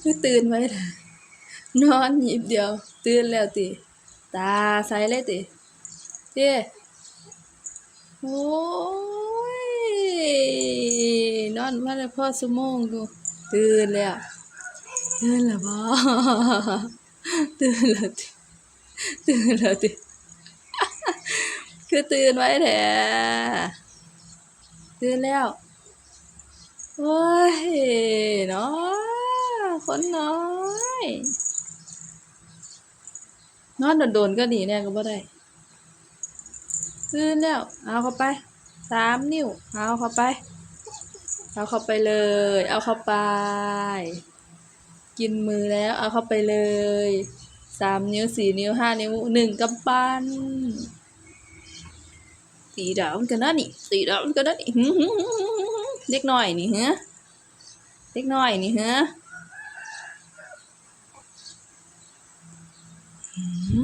คือตื่นไว้ล่ะนอนหยิบเดียว ตื่นแล้วติ ตาใสเลยติเจ้โอ้ยนอนมาแล้วพอสมองดู ตื่นแล้ว ตื่นแล้วบ่ตื่นแล้วติตื่นแล้วติคือตื่นไว้แท้ตื่นแล้ว โอ้ยเนาะ คนน้อย นอนโดนๆก็ดีแน่ก็บ่ได้ตื่นแล้ว เอาเข้าไป สามนิ้ว เอาเข้าไป เอาเข้าไปเลย เอาเข้าไป กินมือแล้ว เอาเข้าไปเลย สามนิ้วสี่นิ้วห้านิ้วหนึ่งกำปั้นตีดาวมันกันนะนี่ตีดาวมันกันนะนี่เด็กน้อยนี่ฮะเด็กน้อยนี่ฮะ หึ